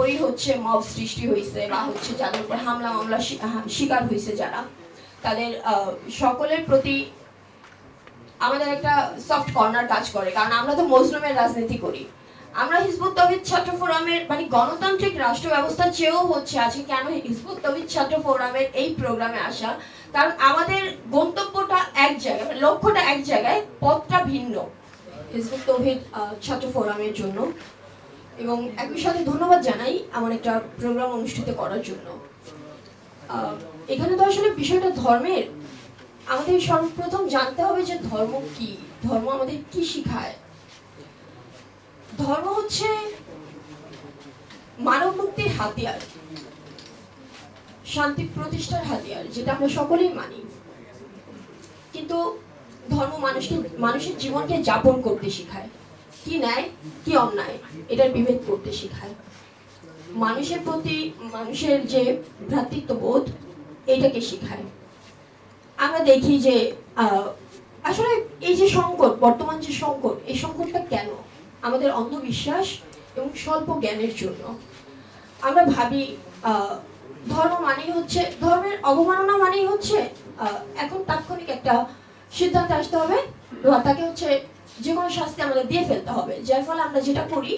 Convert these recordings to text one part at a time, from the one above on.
পরই হচ্ছে মব সৃষ্টি হয়েছে বা হচ্ছে যাদের উপর হামলা, মামলা শিকার হয়েছে যারা, তাদের সকলের প্রতি আমাদের একটা সফট কর্নার কাজ করে। কারণ আমরা তো মজলুমের রাজনীতি করি। আমরা হিজবুত তহিদ ছাত্র ফোরামের মানে গণতান্ত্রিক রাষ্ট্র ব্যবস্থা চেয়েও হচ্ছে আজকে কেন হিজবুত তহিদ ছাত্র ফোরামের এই প্রোগ্রামে আসা? কারণ আমাদের গন্তব্যটা এক জায়গায় মানে লক্ষ্যটা এক জায়গায়, পথটা ভিন্ন হিজবুত তহিদ ছাত্র ফোরামের জন্য। এবং একই সাথে ধন্যবাদ জানাই আমার একটা প্রোগ্রাম অনুষ্ঠিত করার জন্য। এখানে তো আসলে বিষয়টা ধর্মের। আমাদের সর্বপ্রথম জানতে হবে যে ধর্ম কি? ধর্ম আমাদের কি শিখায়? ধর্ম হচ্ছে মানব মুক্তির হাতিয়ার। শান্তি প্রতিষ্ঠার হাতিয়ার, যেটা আমরা সকলেই মানি। কিন্তু ধর্ম মানুষকে, মানুষের জীবনকে যাপন করতে শেখায়। কি ন্যায়, কি অন্যায়, এটার বিভেদ করতে শেখায়। মানুষের প্রতি, মানুষের যে ভ্রাতৃত্ববোধ, এটাকে শেখায়। আমরা দেখি যে আসলে এই যে সংকট, বর্তমান যে সংকট, এই সংকটটা কেন? আমাদের অন্ধবিশ্বাস এবং স্বল্প জ্ঞানের জন্য। আমরা ভাবি ধর্ম মানেই হচ্ছে, ধর্মের অবমাননা মানেই হচ্ছে এখন তাৎক্ষণিক একটা সিদ্ধান্ত আসতে হবে। তাকে হচ্ছে যে কোনো শাস্তি আমাদের দিয়ে ফেলতে হবে। যার ফলে আমরা যেটা করি,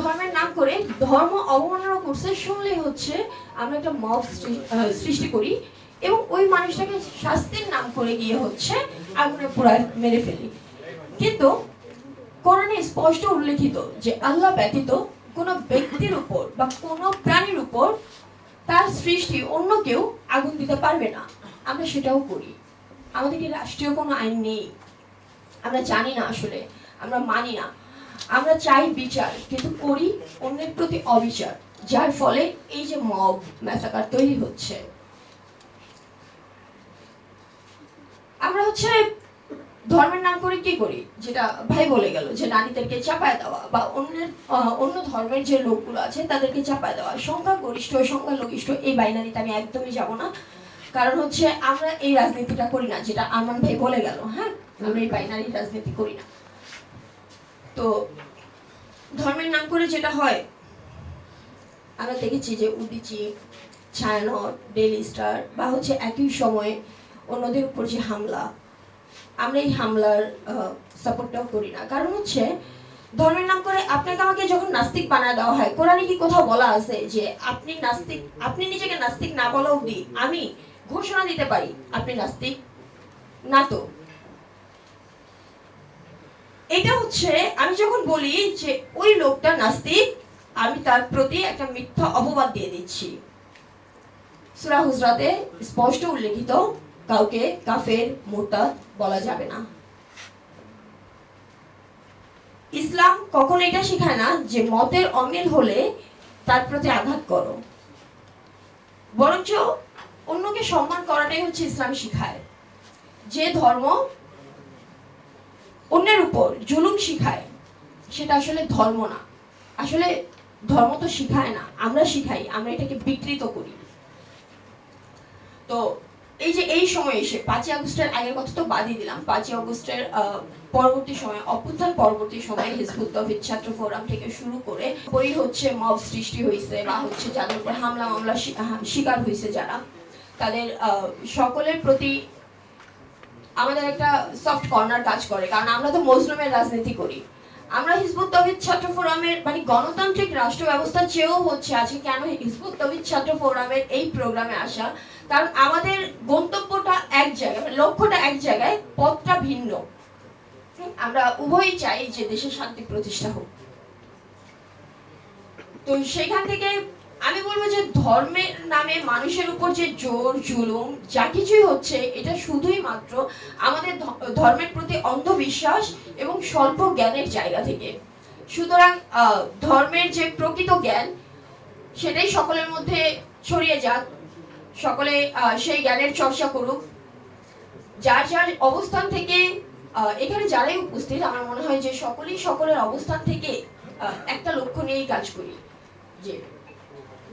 ধর্মের নাম করে ধর্ম অবমাননা করছে, শুনলেই হচ্ছে আমরা একটা মব সৃষ্টি করি এবং ওই মানুষটাকে শাস্তির নাম করে গিয়ে হচ্ছে আগুনে পোড়ায় মেরে ফেলি। কিন্তু কোরআনে স্পষ্ট উল্লেখিত যে আল্লাহ ব্যতীত কোনো ব্যক্তির উপর বা কোনো প্রাণীর উপর তার সৃষ্টি অন্য কেউ আগুন দিতে পারবে না। আমরা সেটাও করি। আমাদের কি রাষ্ট্রীয় কোনো আইন নেই? আমরা জানি না আসলে, আমরা মানি না। আমরা চাই বিচার, কিন্তু করি অন্যের প্রতি অবিচার, যার ফলে এই যে মব, ম্যাসাকার তৈরি হচ্ছে। আমরা হচ্ছে ধর্মের নাম করে কি করি? যেটা ভাই বলে গেল যে নারীদেরকে চাপায় দেওয়া বা অন্যের অন্য ধর্মের যে লোকগুলো আছে তাদেরকে চাপায় দেওয়া। সংখ্যা গরিষ্ঠ সংখ্যা লঘিষ্ঠ এই বাইনারিতে আমি একদমই যাব না। কারণ হচ্ছে আমরা এই রাজনীতিটা করি না, যেটা আরমান ভাই বলে গেল হ্যাঁ? আমরা এই বাইনারি রাজনীতি করি না। তো ধর্মের নাম করে যেটা হয়, আমরা দেখেছি যে উদিচি, ছায়ানট ডেলি স্টার বা হচ্ছে একই সময়ে অন্যদের উপর যে হামলা, আমরা এই হামলার সাপোর্টটাও করি না। কারণ হচ্ছে ধর্মের নাম করে আপনাকে আমাকে যখন নাস্তিক বানায় দেওয়া হয়, কোরআনে কি কোথাও বলা আছে যে আপনি নাস্তিক, আপনি নিজেকে নাস্তিক না বলা অবধি আমি ঘোষণা দিতে পারি। আপনি নাস্তিক? না তো। এটা হচ্ছে, আমি যখন বলি যে ওই লোকটা নাস্তিক, আমি তার প্রতি একটা মিথ্যা অপবাদ দিয়ে দিচ্ছি। সুরা হুজরাতে স্পষ্ট উল্লেখিত, কাউকে কাফের, মোরতাদ বলা যাবে না। ইসলাম কখনো এটা শেখায় না যে মতের অমিল হলে তার প্রতি আঘাত করো। বরঞ্চ অন্যকে সম্মান করাটাই হচ্ছে ইসলাম শিখায়। যে ধর্ম অন্যের উপর জুলুম শিখায়, সেটা আসলে ধর্ম না। আসলে ধর্ম তো শিখায় না, আমরা শিখাই, আমরা এটাকে বিকৃত করি। তো এই যে এই সময় এসে পাঁচই আগস্টের আগের কথা তো বাদই দিলাম, পাঁচই আগস্টের পরবর্তী সময়, অভ্যুত্থান পরবর্তী সময়ে হিজবুত তহিদ ছাত্র ফোরাম থেকে শুরু করে ওই হচ্ছে মব সৃষ্টি হয়েছে বা হচ্ছে যাদের উপর হামলা মামলা শিকার হয়েছে যারা। তাদের সকলের প্রতি আমাদের একটা সফট কর্নার কাজ করে। কারণ আমরা তো মজলুমের রাজনীতি করি। আমরা হিজবুত তহিদ ছাত্র ফোরামের মানে গণতান্ত্রিক রাষ্ট্র ব্যবস্থা চেয়েও হচ্ছে আজকে কেন হিজবুত তহিদ ছাত্র ফোরামের এই প্রোগ্রামে আসা? কারণ আমাদের গন্তব্যটা এক জায়গায় মানে লক্ষ্যটা এক জায়গায়, পথটা ভিন্ন। আমরা উভয়ই চাই যে দেশে শান্তি প্রতিষ্ঠা হোক। তো সেখান থেকে আমি বলব যে ধর্মের নামে মানুষের উপর যে জোর, জুলুম, যা কিছুই হচ্ছে, এটা শুধুই মাত্র আমাদের ধর্মের প্রতি অন্ধবিশ্বাস এবং স্বল্প জ্ঞানের জায়গা থেকে। সুতরাং ধর্মের যে প্রকৃত জ্ঞান, সেটাই সকলের মধ্যে ছড়িয়ে যাক। সকলে সেই জ্ঞানের চর্চা করুক। যার যার অবস্থান থেকে এখানে যারাই উপস্থিত, আমার মনে হয় যে সকলেই সকলের অবস্থান থেকে একটা লক্ষ্য নিয়েই কাজ করি। যে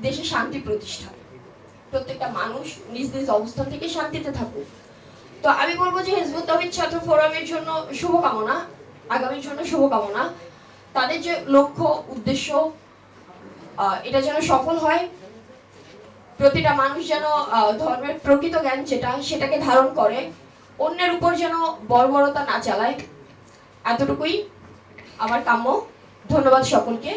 দেশে শান্তি প্রতিষ্ঠা। প্রত্যেকটা মানুষ নিজ নিজ অবস্থান থেকে শান্তিতে থাকুক। তো আমি বলব যে হিজবুত তহিদ ছাত্র ফোরামের জন্য শুভকামনা, আগামীর জন্য শুভকামনা। তাদের যে লক্ষ্য, উদ্দেশ্য এটা যেন সফল হয়, প্রতিটা মানুষ যেন ধর্মের প্রকৃত জ্ঞান যেটা, সেটাকে ধারণ করে। অন্যের উপর যেন বর্বরতা না চালায়। এতটুকুই আমার কাম্য। ধন্যবাদ সকলকে।